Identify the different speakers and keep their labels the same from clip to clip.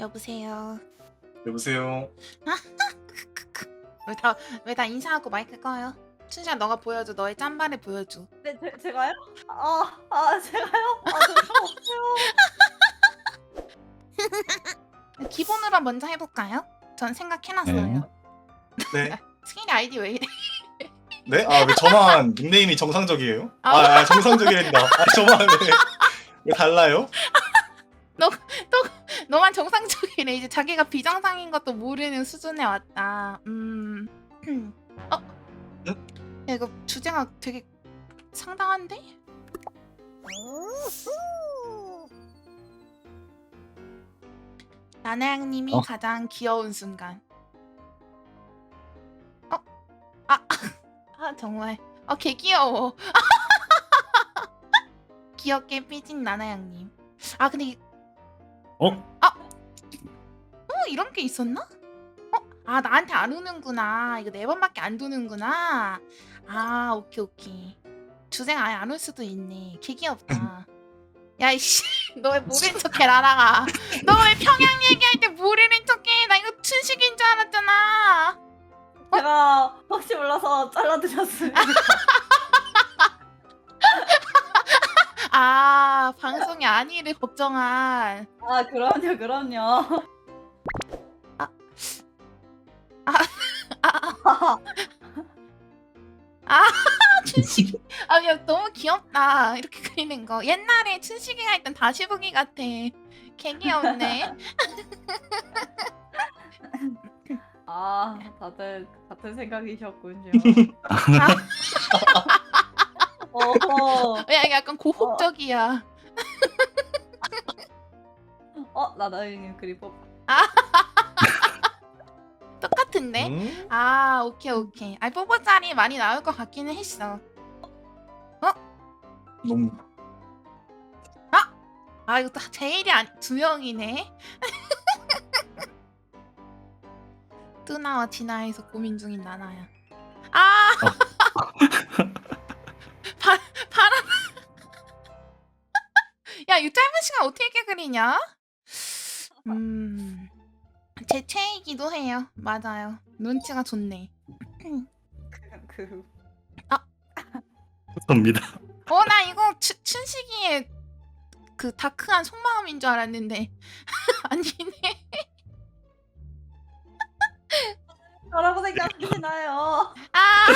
Speaker 1: 여보세요.
Speaker 2: 여보세요.
Speaker 1: 왜 다 왜 다 인사하고 마이크 꺼요? 춘샤 너가 보여줘. 너의 짬바를 보여줘.
Speaker 3: 네, 제, 제가요? 아, 아, 제가요? 아, 제가 없어요.
Speaker 1: 기본으로 먼저 해볼까요? 전 생각해놨어요.
Speaker 2: 네.
Speaker 1: 승일이 아이디 왜 이래?
Speaker 2: 네? 아, 왜 저만 닉네임이 정상적이에요? 아,
Speaker 1: 아.
Speaker 2: 아 정상적이란다. 아, 저만 왜, 왜 달라요?
Speaker 1: 너만 정상적이래. 이제 자기가 비정상인 것도 모르는 수준에 왔다. 음. 어?
Speaker 2: 응?
Speaker 1: 야, 이거 주제가 되게 상당한데? 나나양님이
Speaker 4: 어?
Speaker 1: 가장 귀여운 순간. 어? 아, 아 정말. 어, 개 귀여워. 귀엽게 삐진 나나양님. 아, 근데 이-
Speaker 4: 어?
Speaker 1: 어 이런 게 있었나? 어? 아 나한테 안 오는구나. 이거 네 번밖에 안 도는구나. 아 오케이 오케이. 주생 아예 안 올 수도 있네. 개 귀엽다. 야 이씨, 너 왜 모르는 척해 라라가? 너 왜 평양 얘기할 때 모르는 척해? 나 이거 춘식인 줄 알았잖아.
Speaker 3: 제가 혹시 몰라서 잘라드렸습니다.
Speaker 1: 아 방송이 아니를 걱정한.
Speaker 3: 아, 그럼요, 그럼요.
Speaker 1: 아.
Speaker 3: 아,
Speaker 1: 춘식이. 아, 야, 너무 귀엽다. 이렇게 그리는 거. 옛날에 춘식이가 했던 다시 보기 같아. 개 귀엽네.
Speaker 3: 아, 다들 같은 생각이셨군요. 어허,
Speaker 1: 야, 약간 고혹적이야.
Speaker 3: 어, 나나유님 그리고
Speaker 1: 똑같은데?
Speaker 2: 음?
Speaker 1: 아, 오케이, 오케이. 아, 뽀뽀짤이 많이 나올 것 같기는 했어.
Speaker 2: 너무.
Speaker 1: 아, 이거 또 제일이 아니, 두 명이네. 뚜나와 진아에서 고민 중인 나나야. 아! 바, 바람. 야, 이 짧은 시간 어떻게 이렇게 그리냐? 음. 제 최애이기도 해요. 맞아요. 눈치가 좋네.
Speaker 3: 그
Speaker 4: 접니다.
Speaker 1: 어, 나 이거 춘, 춘식이의 그 다크한 속마음인 줄 알았는데. 아니네.
Speaker 3: 저라고 생각하시나요?
Speaker 1: 아! 아!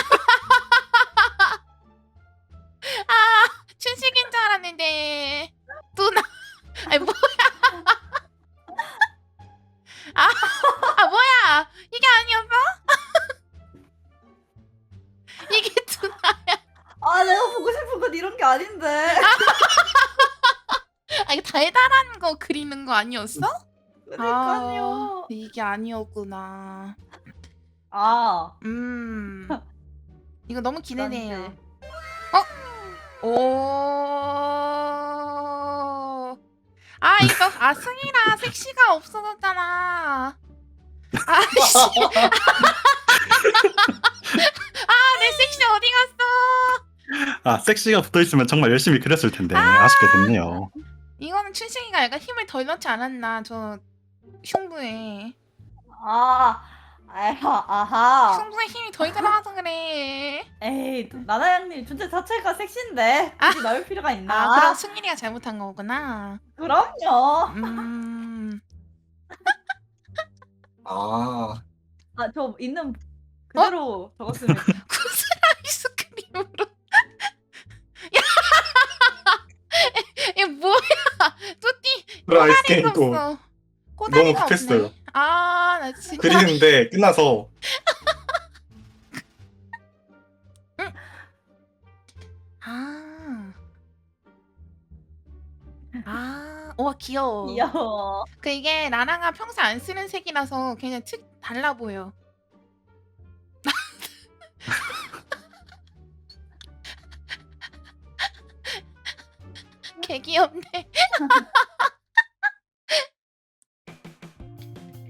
Speaker 1: 아, 이거 달달한 거 그리는 거 아니었어?
Speaker 3: 그러니까요.
Speaker 1: 아, 이게 아니었구나.
Speaker 3: 아,
Speaker 1: 음. 이거 너무 기대돼요.
Speaker 3: 그런데.
Speaker 1: 오. 아 이거 아 승이라 섹시가 없어졌잖아. 아씨. 아내 섹시 어디 갔어?
Speaker 4: 아 섹시가 붙어 있으면 정말 열심히 그렸을 텐데 아쉽게 됐네요.
Speaker 1: 이거는 춘식이가 약간 힘을 덜 넣지 않았나 저 흉부에
Speaker 3: 아, 아하, 아하.
Speaker 1: 흉부에 힘이 덜 들어가서 그래.
Speaker 3: 에이, 나나양님 존재 자체가 섹시인데 굳이 넣을 필요가 있나?
Speaker 1: 아 그럼 승일이가 잘못한 거구나.
Speaker 3: 그럼요.
Speaker 1: 음.
Speaker 2: 아.
Speaker 3: 아, 저 있는 그대로 적었습니다.
Speaker 1: 아이스크림
Speaker 2: 또
Speaker 1: 없어. 꼬다리가
Speaker 2: 너무 급했어요.
Speaker 1: 없네. 아, 나 진짜.
Speaker 2: 그리는데 끝나서
Speaker 1: 아. 아, 와 귀여워.
Speaker 3: 귀여워.
Speaker 1: 그 이게 나나가 평소 안 쓰는 색이라서 그냥 특 달라 보여. 개 귀엽네.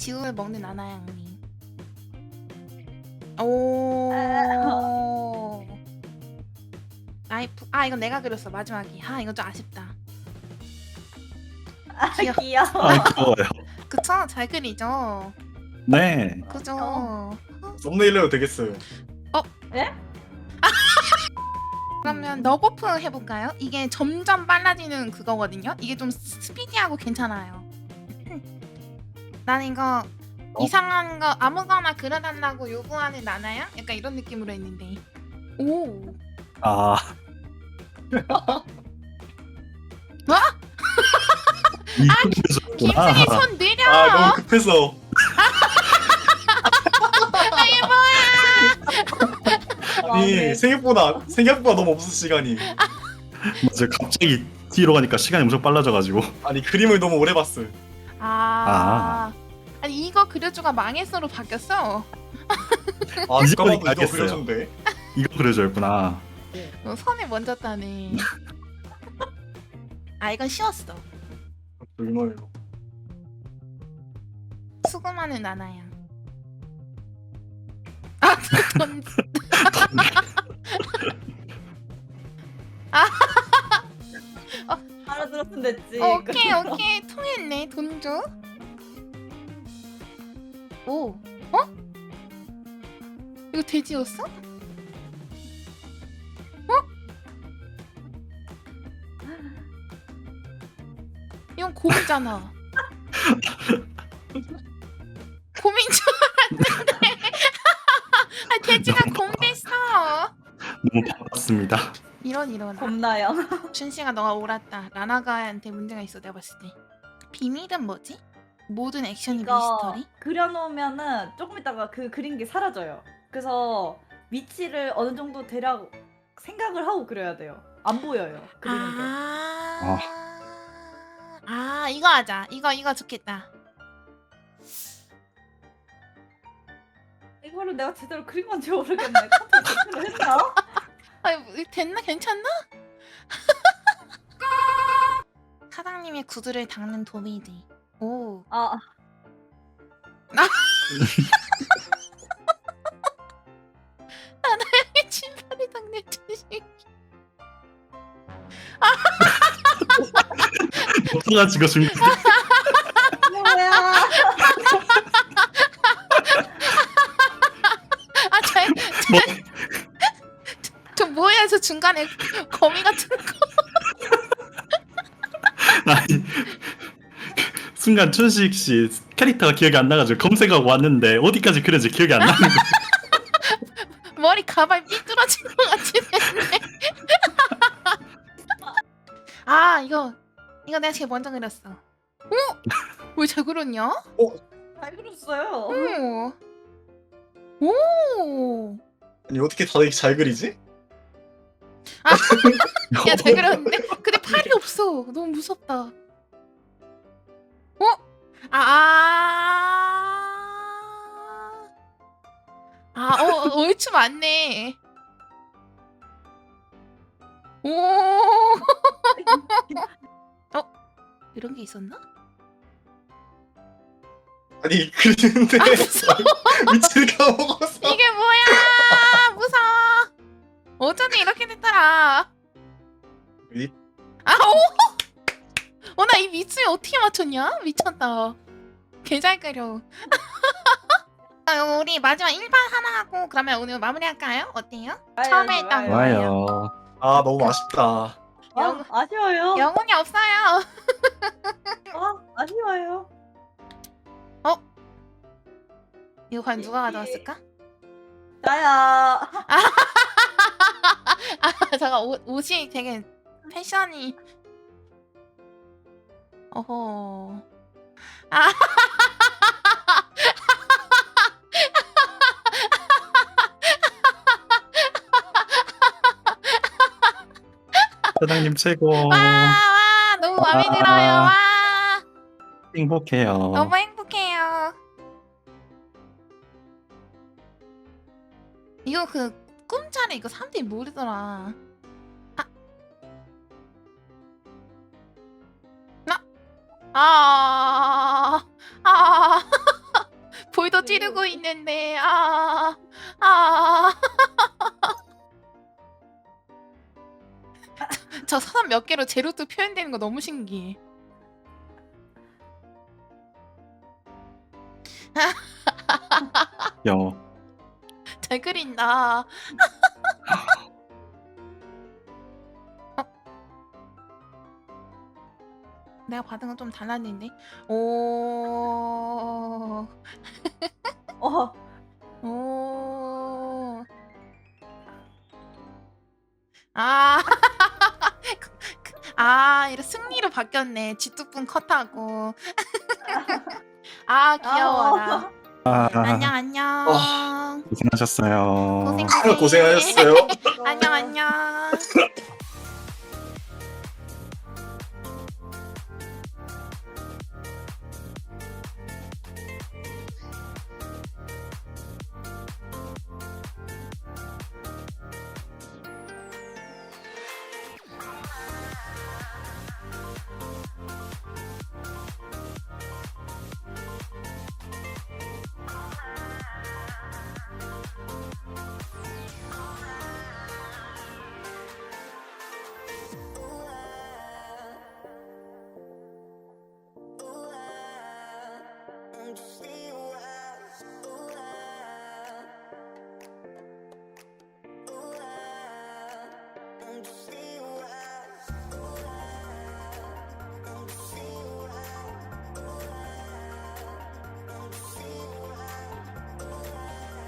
Speaker 1: 지우를 먹는 나나양님. 오. 라이프. 아 이건 내가 그렸어 마지막이. 아 이건 좀 아쉽다.
Speaker 3: 아,
Speaker 1: 귀여워.
Speaker 3: 귀여워.
Speaker 4: 아 귀여워요.
Speaker 1: 그쵸? 잘 그리죠?
Speaker 4: 네.
Speaker 1: 그죠?
Speaker 3: 어.
Speaker 2: 썸네일로 되겠어요.
Speaker 1: 그러면 너고프 해볼까요? 이게 점점 빨라지는 그거거든요. 이게 좀 스피디하고 괜찮아요. 난 이거
Speaker 2: 어?
Speaker 1: 이상한 거 아무거나 그려달라고 요구하는 나나야? 약간 이런 느낌으로 했는데. 오.
Speaker 4: 아.
Speaker 1: 뭐?
Speaker 4: 이거
Speaker 1: 김승희. 손 느려.
Speaker 2: 아 너무 급해서. 아니
Speaker 3: 네.
Speaker 2: 생각보다 생각보다 너무 없어 시간이.
Speaker 4: 맞아. 갑자기 뒤로 가니까 시간이 엄청 빨라져가지고.
Speaker 2: 아니 그림을 너무 오래 봤어.
Speaker 1: 아. 아니 이거 그려주가 망했어로 바뀌었어.
Speaker 2: 아
Speaker 4: 이제
Speaker 2: 잠깐만
Speaker 4: 보니까
Speaker 2: 이거
Speaker 4: 알겠어요.
Speaker 2: 그려준대.
Speaker 4: 이거 그려줬구나.
Speaker 1: 어, 선에 먼저 따네. 아 이건 쉬웠어.
Speaker 2: 얼마예요?
Speaker 1: 수고 많은 나나야. 아,
Speaker 3: 됐지.
Speaker 1: 오케이, 오케이. 통했네. 돈 줘. 오. 어? 이거 돼지였어? 어? 이건 곰이잖아. 곰인 줄 알았는데. 아, 돼지가 곰 됐어.
Speaker 4: 너무 바빴습니다.
Speaker 1: 이런 이런.
Speaker 3: 겁나요.
Speaker 1: 춘씨가 너가 옳았다. 라나가한테 문제가 있어 내가 봤을 때. 비밀은 뭐지? 모든 액션이
Speaker 3: 이거
Speaker 1: 미스터리?
Speaker 3: 그려놓으면은 조금 있다가 그 그린 게 사라져요. 그래서 위치를 어느 정도 대략 생각을 하고 그려야 돼요. 안 보여요. 그리는 게.
Speaker 1: 아... 아 이거 하자. 이거 이거 좋겠다.
Speaker 3: 이거를 내가 제대로 그린 건지 모르겠네. 컨텐츠 제대로 했나?
Speaker 1: 아 됐나 괜찮나? 사장님의 구두를 닦는 도미디. 오.
Speaker 3: 아,
Speaker 1: 나나의 신발을 닦는 주식.
Speaker 4: 없어가지고 지금
Speaker 1: 저 중간에 거미 같은 거.
Speaker 4: 아니 순간 춘식 씨 캐릭터가 기억이 안 나가지고 검색하고 왔는데 어디까지 그려지 기억이 안 나는 거.
Speaker 1: 머리 가발 삐뚤어진 것 같이 됐네. 아 이거 이거 내가 제일 먼저 그렸어. 어? 왜잘 그렸냐?
Speaker 3: 잘 그렸어요.
Speaker 1: 오. 오.
Speaker 2: 아니 어떻게 다들 이렇게 잘 그리지?
Speaker 1: 야 잘 그렸는데? 근데 팔이 없어. 너무 무섭다. 어? 아. 아, 아 어, 어, 얼추 맞네. 오. 어? 이런 게 있었나?
Speaker 2: 아니 그리는데
Speaker 1: 아, 무서워.
Speaker 2: 위치를 까먹었어.
Speaker 1: 이게 뭐야? 어쩐지 이렇게 됐더라.
Speaker 2: 위-
Speaker 1: 아, 오! 어, 나이 밑줄 어떻게 맞췄냐? 미쳤다. 개잘 그려. 아, 우리 마지막 1판 하나 하고 그러면 오늘 마무리할까요? 어때요? 처음에 일단
Speaker 3: 좋아요.
Speaker 4: 와요.
Speaker 2: 아 너무 아쉽다.
Speaker 3: 아, 아쉬워요.
Speaker 1: 영혼이 없어요.
Speaker 3: 아, 아쉬워요.
Speaker 1: 이거 과연 누가 가져왔을까?
Speaker 3: 나야.
Speaker 1: 아, 잠깐 옷, 옷이 되게 패션이 어허 아
Speaker 4: 사장님 최고.
Speaker 1: 와, 와, 너무 마음에
Speaker 4: 와.
Speaker 1: 들어요. 와,
Speaker 4: 행복해요.
Speaker 1: 너무 행복해요. 이거 그 꿈자리 이거 사람들이 모르더라. 아, 나, 아, 아, 볼도 찌르고 있는데, 아, 아. 저 사람 몇 개로 제로도 표현되는 거 너무 신기해.
Speaker 4: 여.
Speaker 1: 잘 그린다. 내가 받은 건 좀 달랐는데. 오.
Speaker 3: 어,
Speaker 1: 오. 아. 아, 이래 승리로 바뀌었네. 쥐뚜뿐 컷하고. 아, 귀여워라.
Speaker 4: 아,
Speaker 1: 안녕, 안녕.
Speaker 4: 고생하셨어요.
Speaker 1: 고생
Speaker 2: 아유, 고생하셨어요.
Speaker 1: 안녕, 안녕.
Speaker 5: Just